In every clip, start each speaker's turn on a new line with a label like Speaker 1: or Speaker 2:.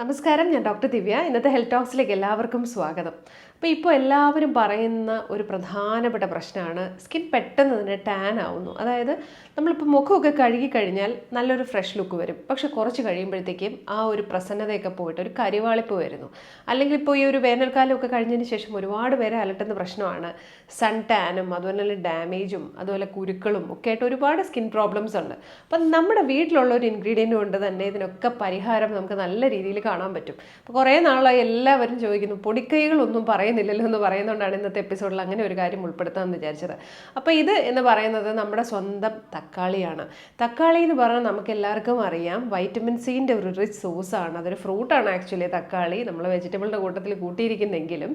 Speaker 1: നമസ്കാരം ഞാൻ ഡോക്ടർ ദിവ്യ. ഇന്നത്തെ ഹെൽത്ത് ടോക്സിലേക്ക് എല്ലാവർക്കും സ്വാഗതം. അപ്പോൾ ഇപ്പോൾ എല്ലാവരും പറയുന്ന ഒരു പ്രധാനപ്പെട്ട പ്രശ്നമാണ് സ്കിൻ പെട്ടെന്ന് തന്നെ ടാൻ ആവുന്നു. അതായത് നമ്മളിപ്പോൾ മുഖമൊക്കെ കഴുകി കഴിഞ്ഞാൽ നല്ലൊരു ഫ്രഷ് ലുക്ക് വരും. പക്ഷെ കുറച്ച് കഴിയുമ്പോഴത്തേക്കും ആ ഒരു പ്രസന്നതയൊക്കെ പോയിട്ട് ഒരു കരിവാളിപ്പ് വരുന്നു. അല്ലെങ്കിൽ ഇപ്പോൾ ഈ ഒരു വേനൽക്കാലമൊക്കെ കഴിഞ്ഞതിന് ശേഷം ഒരുപാട് പേരെ അലട്ടുന്ന പ്രശ്നമാണ് സൺ ടാനും അതുപോലെ തന്നെ ഡാമേജും അതുപോലെ കുരുക്കളും ഒക്കെ ആയിട്ട് ഒരുപാട് സ്കിൻ പ്രോബ്ലംസ് ഉണ്ട്. അപ്പം നമ്മുടെ വീട്ടിലുള്ള ഒരു ഇൻഗ്രീഡിയന്റ് കൊണ്ട് തന്നെ ഇതിനൊക്കെ പരിഹാരം നമുക്ക് നല്ല രീതിയിൽ കാണാൻ പറ്റും. അപ്പോൾ കുറേ നാളായി എല്ലാവരും ചോദിക്കുന്നു പൊടിക്കൈകളൊന്നും പറയുന്നില്ലല്ലോ എന്ന് പറയുന്നതുകൊണ്ടാണ് ഇന്നത്തെ എപ്പിസോഡിൽ അങ്ങനെ ഒരു കാര്യം ഉൾപ്പെടുത്താമെന്ന് വിചാരിച്ചത്. അപ്പോൾ ഇത് എന്ന് പറയുന്നത് നമ്മുടെ സ്വന്തം തക്കാളിയാണ്. തക്കാളി എന്ന് പറഞ്ഞാൽ നമുക്ക് എല്ലാവർക്കും അറിയാം വൈറ്റമിൻ സിന്റെ ഒരു റിച്ച് സോഴ്സാണ് അതൊരു ഫ്രൂട്ടാണ് ആക്ച്വലി തക്കാളി. നമ്മൾ വെജിറ്റബിളിന്റെ കൂട്ടത്തിൽ കൂട്ടിയിരിക്കുന്നെങ്കിലും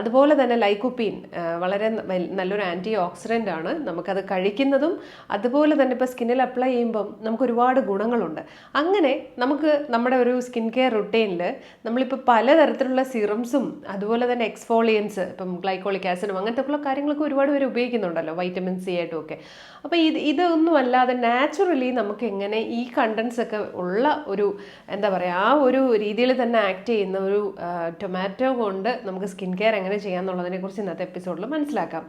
Speaker 1: അതുപോലെ തന്നെ ലൈക്കോപ്പീൻ വളരെ നല്ലൊരു ആന്റി ഓക്സിഡന്റ് ആണ്. നമുക്കത് കഴിക്കുന്നതും അതുപോലെ തന്നെ ഇപ്പോൾ സ്കിന്നിൽ അപ്ലൈ ചെയ്യുമ്പം നമുക്ക് ഒരുപാട് ഗുണങ്ങളുണ്ട്. അങ്ങനെ നമുക്ക് നമ്മുടെ ഒരു സ്കിൻ കെയർ റുട്ടീനിൽ നമ്മളിപ്പോൾ പലതരത്തിലുള്ള സിറംസും അതുപോലെ തന്നെ എക്സ്ഫോളിയൻസ് ഇപ്പം ഗ്ലൈക്കോളിക് ആസിഡും അങ്ങനത്തെ ഉള്ള കാര്യങ്ങളൊക്കെ ഒരുപാട് പേര് ഉപയോഗിക്കുന്നുണ്ടല്ലോ വൈറ്റമിൻ സി ആയിട്ടും ഒക്കെ. അപ്പോൾ ഇത് ഇതൊന്നും അല്ലാതെ നാച്ചുറലി നമുക്ക് എങ്ങനെ ഈ കണ്ടൻസ് ഒക്കെ ഉള്ള ഒരു എന്താ പറയുക ആ ഒരു രീതിയിൽ തന്നെ ആക്ട് ചെയ്യുന്ന ഒരു ടൊമാറ്റോ കൊണ്ട് നമുക്ക് സ്കിൻ കെയർ എങ്ങനെ ചെയ്യാമെന്നുള്ളതിനെ കുറിച്ച് ഇന്നത്തെ എപ്പിസോഡിൽ മനസ്സിലാക്കാം.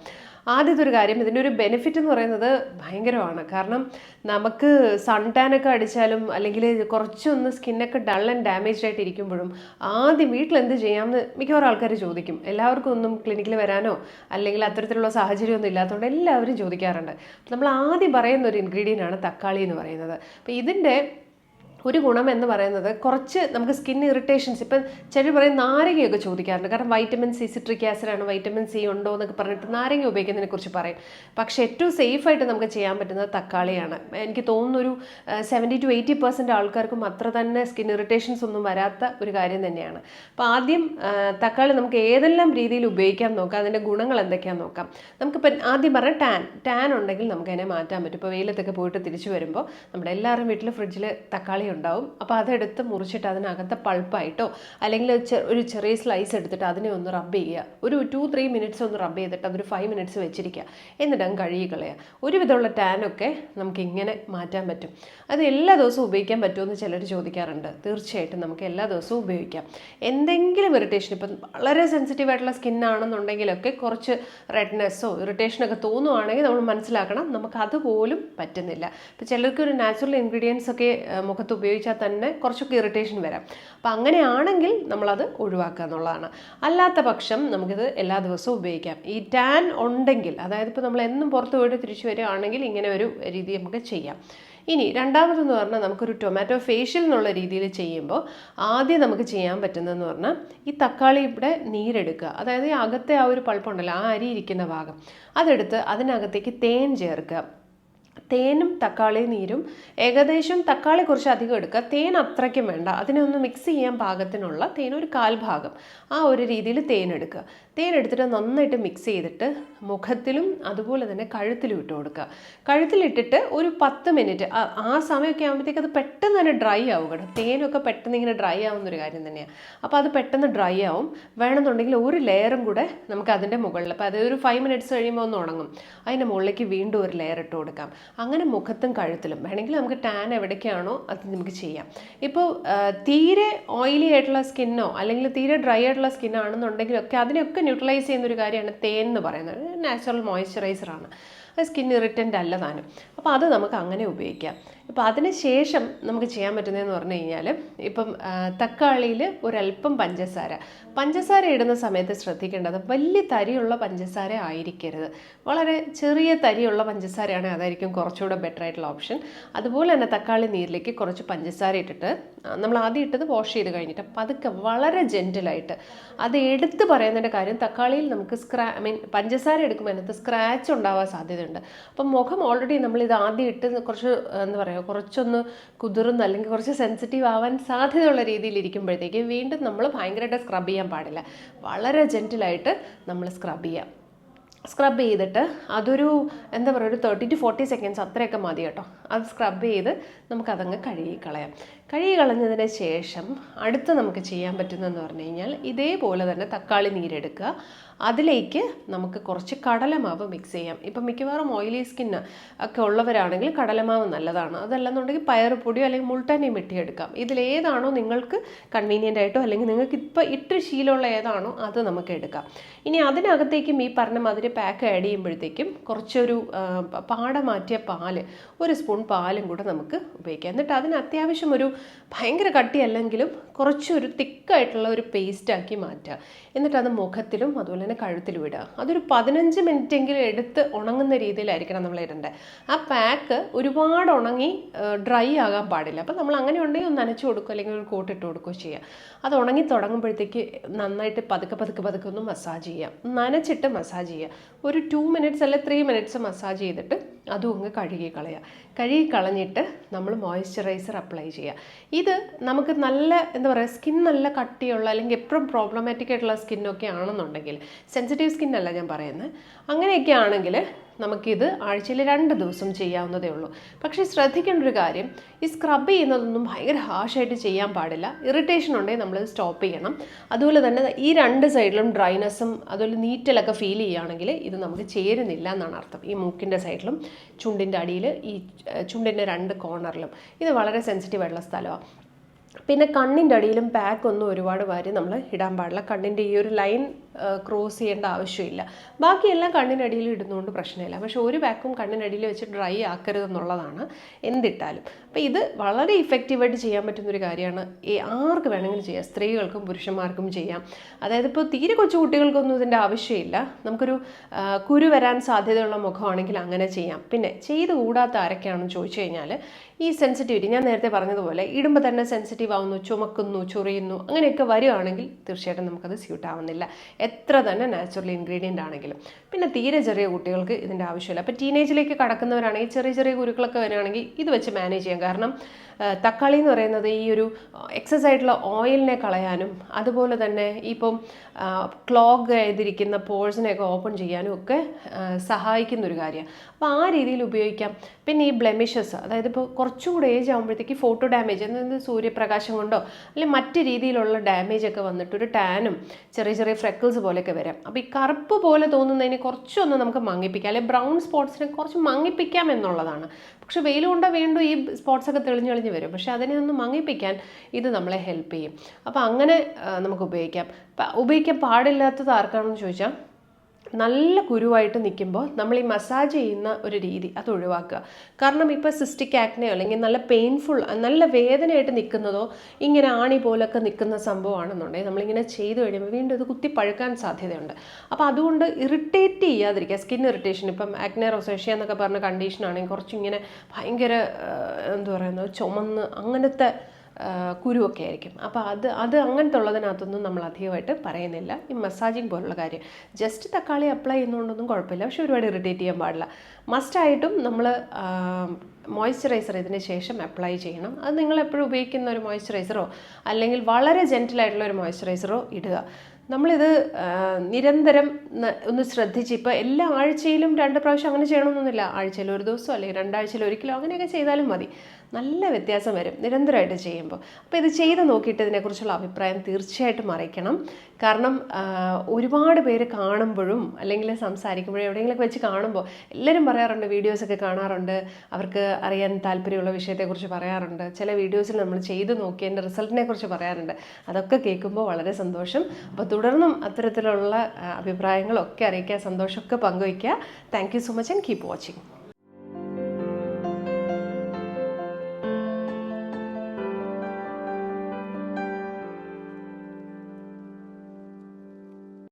Speaker 1: ആദ്യത്തെ ഒരു കാര്യം ഇതിന്റെ ഒരു ബെനിഫിറ്റ് എന്ന് പറയുന്നത് ഭയങ്കരമാണ്. കാരണം നമുക്ക് സൺ ടാൻ ഒക്കെ അടിച്ചാലും അല്ലെങ്കിൽ കുറച്ചൊന്ന് സ്കിന്നൊക്കെ ഡൾ ആൻഡ് ഡാമേജ്ഡ് ആയിട്ട് ഇരിക്കുമ്പോഴും ആദ്യം വീട്ടിൽ എന്ത് ചെയ്യാമെന്ന് മിക്കവാറും ആൾക്കാർ ചോദിക്കും. എല്ലാവർക്കും ഒന്നും ക്ലിനിക്കിൽ വരാനോ അല്ലെങ്കിൽ അത്തരത്തിലുള്ള സാഹചര്യമൊന്നും ഇല്ലാത്തതുകൊണ്ട് എല്ലാവരും ചോദിക്കാറുണ്ട്. നമ്മൾ ആദ്യം പറയുന്ന ഒരു ഇൻഗ്രീഡിയന്റ് ആണ് തക്കാളി എന്ന് പറയുന്നത്. അപ്പോൾ ഇതിന്റെ ഒരു ഗുണം എന്ന് പറയുന്നത് കുറച്ച് നമുക്ക് സ്കിൻ ഇറിറ്റേഷൻസ് ഇപ്പം ചിലർ പറയും നാരങ്ങയൊക്കെ ചോദിക്കാറുണ്ട്. കാരണം വൈറ്റമിൻ സി സിട്രിക് ആസിഡാണ് വൈറ്റമിൻ സി ഉണ്ടോ എന്നൊക്കെ പറഞ്ഞിട്ട് നാരങ്ങ ഉപയോഗിക്കുന്നതിനെ കുറിച്ച് പറയും. പക്ഷേ ഏറ്റവും സേഫ് ആയിട്ട് നമുക്ക് ചെയ്യാൻ പറ്റുന്നത് തക്കാളിയാണ്. എനിക്ക് തോന്നുന്നു ഒരു സെവന്റി ടു എയ്റ്റി പെർസെന്റ് ആൾക്കാർക്കും അത്ര തന്നെ സ്കിൻ ഇറിറ്റേഷൻസ് ഒന്നും വരാത്ത ഒരു കാര്യം തന്നെയാണ്. അപ്പോൾ ആദ്യം തക്കാളി നമുക്ക് ഏതെല്ലാം രീതിയിൽ ഉപയോഗിക്കാൻ നോക്കാം അതിന്റെ ഗുണങ്ങൾ എന്തൊക്കെയാണെന്ന് നോക്കാം. നമുക്കിപ്പം ആദ്യം പറഞ്ഞ ടാൻ. ടാൻ ഉണ്ടെങ്കിൽ നമുക്കതിനെ മാറ്റാൻ പറ്റും. ഇപ്പോൾ വെയിലത്തൊക്കെ പോയിട്ട് തിരിച്ചു വരുമ്പോൾ നമ്മുടെ എല്ലാവരും വീട്ടിൽ ഫ്രിഡ്ജിൽ തക്കാളി ഉണ്ടാവും. അപ്പോൾ അതെടുത്ത് മുറിച്ചിട്ട് അതിനകത്തെ പൾപ്പായിട്ടോ അല്ലെങ്കിൽ ഒരു ചെറിയ സ്ലൈസ് എടുത്തിട്ട് അതിനെ ഒന്ന് റബ്ബ് ചെയ്യുക. ഒരു ടു ത്രീ മിനിറ്റ്സ് ഒന്ന് റബ്ബ് ചെയ്തിട്ട് അതൊരു ഫൈവ് മിനിറ്റ്സ് വെച്ചിരിക്കുക. എന്നിട്ട് അങ്ങ് കഴുകി കളയുക. ഒരുവിധമുള്ള ടാനൊക്കെ നമുക്ക് ഇങ്ങനെ മാറ്റാൻ പറ്റും. അത് എല്ലാ ദിവസവും ഉപയോഗിക്കാൻ പറ്റുമെന്ന് ചിലർ ചോദിക്കാറുണ്ട്. തീർച്ചയായിട്ടും നമുക്ക് എല്ലാ ദിവസവും ഉപയോഗിക്കാം. എന്തെങ്കിലും ഇറിറ്റേഷൻ ഇപ്പം വളരെ സെൻസിറ്റീവ് ആയിട്ടുള്ള സ്കിന്നാണെന്നുണ്ടെങ്കിലൊക്കെ കുറച്ച് റെഡ്നെസ്സോ ഇറിറ്റേഷനൊക്കെ തോന്നുവാണെങ്കിൽ നമ്മൾ മനസ്സിലാക്കണം. നമുക്ക് അതുപോലും പറ്റുന്നില്ല. ഇപ്പം ചിലർക്ക് ഒരു നാച്ചുറൽ ഇൻഗ്രീഡിയൻസ് ഒക്കെ മുഖത്ത് ഉപയോഗിച്ചാൽ തന്നെ കുറച്ചൊക്കെ ഇറിറ്റേഷൻ വരാം. അപ്പം അങ്ങനെയാണെങ്കിൽ നമ്മളത് ഒഴിവാക്കുക എന്നുള്ളതാണ്. അല്ലാത്ത പക്ഷം നമുക്കിത് എല്ലാ ദിവസവും ഉപയോഗിക്കാം. ഈ ടാൻ ഉണ്ടെങ്കിൽ അതായത് ഇപ്പോൾ നമ്മൾ എന്നും പുറത്ത് പോയിട്ട് തിരിച്ചു വരികയാണെങ്കിൽ ഇങ്ങനെ ഒരു രീതി നമുക്ക് ചെയ്യാം. ഇനി രണ്ടാമതെന്ന് പറഞ്ഞാൽ നമുക്കൊരു ടൊമാറ്റോ ഫേഷ്യൽ എന്നുള്ള രീതിയിൽ ചെയ്യുമ്പോൾ ആദ്യം നമുക്ക് ചെയ്യാൻ പറ്റുന്നതെന്ന് പറഞ്ഞാൽ ഈ തക്കാളിയുടെ നീരെടുക്കുക. അതായത് ഈ അകത്തെ ആ ഒരു പൾപ്പുണ്ടല്ലോ ആ അരി ഇരിക്കുന്ന ഭാഗം. അതെടുത്ത് അതിനകത്തേക്ക് തേൻ ചേർക്കുക. തേനും തക്കാളി നീരും. ഏകദേശം തക്കാളി കുറച്ച് അധികം എടുക്കുക. തേൻ അത്രയ്ക്കും വേണ്ട. അതിനെ ഒന്ന് മിക്സ് ചെയ്യാൻ പാകത്തിനുള്ള തേൻ ഒരു കാൽ ഭാഗം ആ ഒരു രീതിയിൽ തേൻ എടുക്കുക. തേൻ എടുത്തിട്ട് നന്നായിട്ട് മിക്സ് ചെയ്തിട്ട് മുഖത്തിലും അതുപോലെ തന്നെ കഴുത്തിലും ഇട്ട് കൊടുക്കുക. കഴുത്തിലിട്ടിട്ട് ഒരു പത്ത് മിനിറ്റ് ആ- സമയമൊക്കെ ആകുമ്പോഴത്തേക്ക് അത് പെട്ടെന്ന് തന്നെ ഡ്രൈ ആവും കേട്ടോ. തേനൊക്കെ പെട്ടെന്ന് ഇങ്ങനെ ഡ്രൈ ആവുന്ന ഒരു കാര്യം തന്നെയാണ് അപ്പോൾ അത് പെട്ടെന്ന് ഡ്രൈ ആവും. വേണമെന്നുണ്ടെങ്കിൽ ഒരു ലെയറും കൂടെ നമുക്ക് അതിന്റെ മുകളിൽ അപ്പോൾ അത് ഒരു ഫൈവ് മിനിറ്റ്സ് കഴിയുമ്പോൾ ഒന്ന് ഉണങ്ങും. അതിന്റെ മുകളിലേക്ക് വീണ്ടും ഒരു ലെയർ ഇട്ട് കൊടുക്കാം. അങ്ങനെ മുഖത്തും കഴുത്തിലും വേണമെങ്കിൽ നമുക്ക് ടാൻ എവിടേക്കാണോ അത് നമുക്ക് ചെയ്യാം. ഇപ്പോൾ തീരെ ഓയിലി ആയിട്ടുള്ള സ്കിന്നോ അല്ലെങ്കിൽ തീരെ ഡ്രൈ ആയിട്ടുള്ള സ്കിന്നാണെന്നുണ്ടെങ്കിലൊക്കെ അതിനൊക്കെ ന്യൂട്രലൈസ് ചെയ്യുന്ന ഒരു കാര്യമാണ് തേൻ എന്ന് പറയുന്നത് നാച്ചുറൽ മോയ്സ്ചറൈസറാണ് അത് സ്കിൻ ഇറിറ്റന്റ് അല്ല താനും. അപ്പോൾ അത് നമുക്ക് അങ്ങനെ ഉപയോഗിക്കാം. ഇപ്പോൾ അതിന് ശേഷം നമുക്ക് ചെയ്യാൻ പറ്റുന്നതെന്ന് പറഞ്ഞു കഴിഞ്ഞാൽ ഇപ്പം തക്കാളിയിൽ ഒരല്പം പഞ്ചസാര. പഞ്ചസാര ഇടുന്ന സമയത്ത് ശ്രദ്ധിക്കേണ്ടത് വലിയ തരിയുള്ള പഞ്ചസാര ആയിരിക്കരുത്. വളരെ ചെറിയ തരിയുള്ള പഞ്ചസാരയാണ് അതായിരിക്കും കുറച്ചുകൂടെ ബെറ്റർ ആയിട്ടുള്ള ഓപ്ഷൻ അതുപോലെ തന്നെ തക്കാളി നീരിലേക്ക് കുറച്ച് പഞ്ചസാര ഇട്ടിട്ട് നമ്മൾ ആദ്യം ഇട്ടത് വാഷ് ചെയ്ത് കഴിഞ്ഞിട്ട് പതുക്കെ വളരെ ജെന്റിലായിട്ട് അത് എടുത്ത് പറയുന്നതിന്റെ കാര്യം തക്കാളിയിൽ നമുക്ക് സ്ക്രാ ഐ മീൻ പഞ്ചസാര എടുക്കുമ്പോൾ അതിനകത്ത് സ്ക്രാച്ച് ഉണ്ടാവാൻ സാധ്യതയുണ്ട്. അപ്പം മുഖം ഓൾറെഡി നമ്മൾ ഇത് ആദ്യം ഇട്ട് കുറച്ച് എന്താ പറയുക കുറച്ചൊന്ന് കുതിർന്ന് അല്ലെങ്കിൽ കുറച്ച് സെൻസിറ്റീവ് ആവാൻ സാധ്യതയുള്ള രീതിയിൽ ഇരിക്കുമ്പോഴത്തേക്ക് വീണ്ടും നമ്മൾ ഭയങ്കരമായിട്ട് സ്ക്രബ് ചെയ്യാൻ പാടില്ല. വളരെ ജെന്റിലായിട്ട് നമ്മൾ സ്ക്രബ് ചെയ്യാം. സ്ക്രബ് ചെയ്തിട്ട് അതൊരു എന്താ പറയുക ഒരു തേർട്ടി ടു ഫോർട്ടി സെക്കൻഡ്സ് അത്രയൊക്കെ മതി കേട്ടോ. അത് സ്ക്രബ് ചെയ്ത് നമുക്കതങ്ങ് കഴുകി കളയാം. കഴുകി കളഞ്ഞതിന് ശേഷം അടുത്ത് നമുക്ക് ചെയ്യാൻ പറ്റുന്നതെന്ന് പറഞ്ഞു കഴിഞ്ഞാൽ ഇതേപോലെ തന്നെ തക്കാളി നീരെടുക്കുക. അതിലേക്ക് നമുക്ക് കുറച്ച് കടലമാവ് മിക്സ് ചെയ്യാം. ഇപ്പം മിക്കവാറും ഓയിലി സ്കിന്ന് ഒക്കെ ഉള്ളവരാണെങ്കിൽ കടലമാവ് നല്ലതാണ്. അതല്ലെന്നുണ്ടെങ്കിൽ പയറുപൊടിയോ അല്ലെങ്കിൽ മുൾട്ടാനി വെട്ടിയെടുക്കാം ഇതിലേതാണോ നിങ്ങൾക്ക് കൺവീനിയന്റ് ആയിട്ടോ അല്ലെങ്കിൽ നിങ്ങൾക്ക് ഇപ്പോൾ ഇട്ട് ശീലമുള്ള ഏതാണോ അത് നമുക്ക് എടുക്കാം. ഇനി അതിനകത്തേക്കും ഈ പറഞ്ഞ മാതിരി പാക്ക് ആഡ് ചെയ്യുമ്പോഴത്തേക്കും കുറച്ചൊരു പാട മാറ്റിയ പാൽ ഒരു സ്പൂൺ പാലും കൂടെ നമുക്ക് ഉപയോഗിക്കാം. എന്നിട്ട് അതിന് അത്യാവശ്യം ഒരു ഭയങ്കര കട്ടിയല്ലെങ്കിലും കുറച്ചൊരു തിക്കായിട്ടുള്ള ഒരു പേസ്റ്റാക്കി മാറ്റുക. എന്നിട്ട് അത് മുഖത്തിലും അതുപോലെ തന്നെ കഴുത്തിലും ഇടുക. അതൊരു പതിനഞ്ച് എങ്കിലും എടുത്ത് ഉണങ്ങുന്ന രീതിയിലായിരിക്കണം നമ്മൾ ഇടേണ്ടത്. ആ പാക്ക് ഒരുപാട് ഉണങ്ങി ഡ്രൈ ആകാൻ പാടില്ല. അപ്പം നമ്മൾ അങ്ങനെ ഉണ്ടെങ്കിൽ ഒന്ന് നനച്ചു കൊടുക്കുക അല്ലെങ്കിൽ ഒരു കോട്ട് ഇട്ട് കൊടുക്കുകയോ ചെയ്യുക അത് ഉണങ്ങി തുടങ്ങുമ്പോഴത്തേക്ക് നന്നായിട്ട് പതുക്കെ പതുക്കെ പതുക്കെ ഒന്ന് മസാജ് ചെയ്യാം. നനച്ചിട്ട് മസാജ് ചെയ്യുക ഒരു ടു മിനിറ്റ്സ് അല്ലെ ത്രീ മിനിറ്റ്സ് മസാജ് ചെയ്തിട്ട് അതും അങ്ങ് കഴുകി കളയുക കഴുകി കളഞ്ഞിട്ട് നമ്മൾ മോയ്സ്ചറൈസർ അപ്ലൈ ചെയ്യുക. ഇത് നമുക്ക് നല്ല എന്താ പറയുക സ്കിൻ നല്ല കട്ടിയുള്ള അല്ലെങ്കിൽ എപ്പോഴും പ്രോബ്ലമാറ്റിക് ആയിട്ടുള്ള സ്കിന്നൊക്കെ ആണെന്നുണ്ടെങ്കിൽ സെൻസിറ്റീവ് സ്കിന്നല്ല ഞാൻ പറയുന്നത്. അങ്ങനെയൊക്കെ ആണെങ്കിൽ നമുക്കിത് ആഴ്ചയിൽ രണ്ട് ദിവസം ചെയ്യാവുന്നതേ ഉള്ളൂ. പക്ഷേ ശ്രദ്ധിക്കേണ്ട ഒരു കാര്യം ഈ സ്ക്രബ് ചെയ്യുന്നതൊന്നും ഭയങ്കര ഹാഷായിട്ട് ചെയ്യാൻ പാടില്ല. ഇറിറ്റേഷൻ ഉണ്ടെങ്കിൽ നമ്മൾ സ്റ്റോപ്പ് ചെയ്യണം. അതുപോലെ തന്നെ ഈ രണ്ട് സൈഡിലും ഡ്രൈനെസ്സും അതുപോലെ നീറ്റലൊക്കെ ഫീൽ ചെയ്യുകയാണെങ്കിൽ ഇത് നമുക്ക് ചേരുന്നില്ല എന്നാണ് അർത്ഥം. ഈ മൂക്കിന്റെ സൈഡിലും ചുണ്ടിന്റെ അടിയിൽ ഈ ചുണ്ടിന്റെ രണ്ട് കോർണറിലും ഇത് വളരെ സെൻസിറ്റീവ് ആയിട്ടുള്ള സ്ഥലമാണ് പിന്നെ കണ്ണിന്റെ അടിയിലും പാക്ക് ഒന്നും ഒരുപാട് വാരി നമ്മൾ ഇടാൻ പാടില്ല. കണ്ണിന്റെ ഈ ഒരു ലൈൻ ക്രോസ് ചെയ്യേണ്ട ആവശ്യമില്ല. ബാക്കിയെല്ലാം കണ്ണിന്റെ അടിയിൽ ഇടുന്നതുകൊണ്ട് പ്രശ്നമില്ല. പക്ഷെ ഒരു പാക്കും കണ്ണിന്റെ അടിയിൽ വെച്ച് ഡ്രൈ ആക്കരുതെന്നുള്ളതാണ് എന്തിട്ടാലും. അപ്പോൾ ഇത് വളരെ ഇഫക്റ്റീവായിട്ട് ചെയ്യാൻ പറ്റുന്നൊരു കാര്യമാണ്. ആർക്ക് വേണമെങ്കിലും ചെയ്യാം. സ്ത്രീകൾക്കും പുരുഷന്മാർക്കും ചെയ്യാം. അതായത് ഇപ്പോൾ തീരെ കൊച്ചു കുട്ടികൾക്കൊന്നും ഇതിന്റെ ആവശ്യമില്ല. നമുക്കൊരു കുരു വരാൻ സാധ്യതയുള്ള മുഖമാണെങ്കിൽ അങ്ങനെ ചെയ്യാം. പിന്നെ ചെയ്ത് കൂടാത്ത ആരൊക്കെയാണെന്ന് ചോദിച്ചു കഴിഞ്ഞാൽ ഈ സെൻസിറ്റിവിറ്റി ഞാൻ നേരത്തെ പറഞ്ഞതുപോലെ ഇടുമ്പോൾ തന്നെ സെൻസിറ്റീവ് ആവുന്നു ചുമക്കുന്നു ചൊറിയുന്നു അങ്ങനെയൊക്കെ വരികയാണെങ്കിൽ തീർച്ചയായിട്ടും നമുക്കത് സ്യൂട്ട് ആവുന്നില്ല. എത്ര തന്നെ നാച്ചുറൽ ഇൻഗ്രീഡിയന്റ് ആണെങ്കിലും. പിന്നെ തീരെ ചെറിയ കുട്ടികൾക്ക് ഇതിന്റെ ആവശ്യമില്ല. അപ്പോൾ ടീനേജിലേക്ക് കടക്കുന്നവരാണെങ്കിൽ ചെറിയ ചെറിയ കുരുക്കളൊക്കെ വരികയാണെങ്കിൽ ഇത് വെച്ച് മാനേജ് ചെയ്യാം. കാരണം തക്കാളി എന്ന് പറയുന്നത് ഈ ഒരു എക്സസ് ആയിട്ടുള്ള ഓയിലിനെ കളയാനും അതുപോലെ തന്നെ ഇപ്പം ക്ലോഗ് ചെയ്തിരിക്കുന്ന പോഴ്സിനെയൊക്കെ ഓപ്പൺ ചെയ്യാനും ഒക്കെ സഹായിക്കുന്ന ഒരു കാര്യമാണ്. അപ്പോൾ ആ രീതിയിൽ ഉപയോഗിക്കാം. പിന്നെ ഈ ബ്ലെമിഷസ് അതായത് ഇപ്പോൾ കുറച്ചും കൂടെ ഏജ് ആകുമ്പോഴത്തേക്ക് ഫോട്ടോ ഡാമേജ് അതായത് സൂര്യപ്രകാശം കൊണ്ടോ അല്ലെങ്കിൽ മറ്റ് രീതിയിലുള്ള ഡാമേജ് ഒക്കെ വന്നിട്ട് ഒരു ടാനും ചെറിയ ചെറിയ ഫ്രെക്കിൾസ് പോലെയൊക്കെ വരാം. അപ്പോൾ ഈ കറുപ്പ് പോലെ തോന്നുന്നതിന് കുറച്ചൊന്ന് നമുക്ക് മങ്ങിപ്പിക്കാം അല്ലെങ്കിൽ ബ്രൗൺ സ്പോട്ട്സിനെ കുറച്ച് മങ്ങിപ്പിക്കാം എന്നുള്ളതാണ്. പക്ഷെ വെയിൽ കൊണ്ടാൽ വീണ്ടും ഈ സ്പോട്ട്സ് ഒക്കെ തെളിഞ്ഞ് തെളിഞ്ഞ് വരും. പക്ഷെ അതിനെ ഒന്ന് മങ്ങിപ്പിക്കാൻ ഇത് നമ്മളെ ഹെൽപ്പ് ചെയ്യും. അപ്പോൾ അങ്ങനെ നമുക്ക് ഉപയോഗിക്കാം. ഉപയോഗിക്കാൻ പാടില്ലാത്തത് ആർക്കാണെന്ന് ചോദിച്ചാൽ നല്ല കുരുവായിട്ട് നിൽക്കുമ്പോൾ നമ്മൾ ഈ മസാജ് ചെയ്യുന്ന ഒരു രീതി അത് ഒഴിവാക്കുക. കാരണം ഇപ്പോൾ സിസ്റ്റിക് ആക്നെയോ അല്ലെങ്കിൽ നല്ല പെയിൻഫുൾ നല്ല വേദനയായിട്ട് നിൽക്കുന്നതോ ഇങ്ങനെ ആണി പോലൊക്കെ നിൽക്കുന്ന സംഭവമാണെന്നുണ്ടെങ്കിൽ നമ്മളിങ്ങനെ ചെയ്തു കഴിയുമ്പോൾ വീണ്ടും ഇത് കുത്തി പഴുക്കാൻ സാധ്യതയുണ്ട്. അപ്പോൾ അതുകൊണ്ട് ഇറിറ്റേറ്റ് ചെയ്യാതിരിക്കുക. സ്കിൻ ഇറിറ്റേഷൻ ഇപ്പം ആക്നെ റൊസേഷ്യ എന്നൊക്കെ പറഞ്ഞ കണ്ടീഷനാണെങ്കിൽ കുറച്ചിങ്ങനെ ഭയങ്കര എന്താ പറയുന്നത് ചുമന്ന് അങ്ങനത്തെ കുരുവൊക്കെ ആയിരിക്കും. അപ്പോൾ അത് അത് അങ്ങനത്തെ ഉള്ളതിനകത്തൊന്നും നമ്മൾ അധികമായിട്ട് പറയുന്നില്ല. ഈ മസാജിങ് പോലുള്ള കാര്യം. ജസ്റ്റ് തക്കാളി അപ്ലൈ ചെയ്യുന്നതുകൊണ്ടൊന്നും കുഴപ്പമില്ല. പക്ഷെ ഒരുപാട് ഇറിറ്റേറ്റ് ചെയ്യാൻ പാടില്ല. മസ്റ്റായിട്ടും നമ്മൾ മോയ്സ്ചറൈസർ ഇതിന് ശേഷം അപ്ലൈ ചെയ്യണം. അത് നിങ്ങൾ എപ്പോഴും ഉപയോഗിക്കുന്ന ഒരു മോയ്സ്ചറൈസറോ അല്ലെങ്കിൽ വളരെ ജെന്റിലായിട്ടുള്ള ഒരു മോയ്സ്ചറൈസറോ ഇടുക. നമ്മളിത് നിരന്തരം ഒന്ന് ശ്രദ്ധിച്ച് ഇപ്പോൾ എല്ലാ ആഴ്ചയിലും രണ്ട് പ്രാവശ്യം അങ്ങനെ ചെയ്യണമെന്നൊന്നുമില്ല. ആഴ്ചയിൽ ഒരു ദിവസം അല്ലെങ്കിൽ രണ്ടാഴ്ചയിൽ ഒരിക്കലോ അങ്ങനെയൊക്കെ ചെയ്താലും മതി. നല്ല വ്യത്യാസം വരും നിരന്തരമായിട്ട് ചെയ്യുമ്പോൾ. അപ്പോൾ ഇത് ചെയ്ത് നോക്കിയിട്ട് ഇതിനെക്കുറിച്ചുള്ള അഭിപ്രായം തീർച്ചയായിട്ടും അറിയിക്കണം. കാരണം ഒരുപാട് പേര് കാണുമ്പോഴും അല്ലെങ്കിൽ സംസാരിക്കുമ്പോഴും എവിടെയെങ്കിലുമൊക്കെ വെച്ച് കാണുമ്പോൾ എല്ലാവരും പറയാറുണ്ട് വീഡിയോസൊക്കെ കാണാറുണ്ട് അവർക്ക് അറിയാൻ താല്പര്യമുള്ള വിഷയത്തെക്കുറിച്ച് പറയാറുണ്ട് ചില വീഡിയോസിൽ നമ്മൾ ചെയ്ത് നോക്കി എന്റെ റിസൾട്ടിനെ കുറിച്ച് പറയാറുണ്ട്. അതൊക്കെ കേൾക്കുമ്പോൾ വളരെ സന്തോഷം. അപ്പോൾ തുടർന്നും അത്തരത്തിലുള്ള അഭിപ്രായങ്ങളൊക്കെ അറിയിക്കുക സന്തോഷമൊക്കെ പങ്കുവയ്ക്കുക. Thank you so much and keep watching.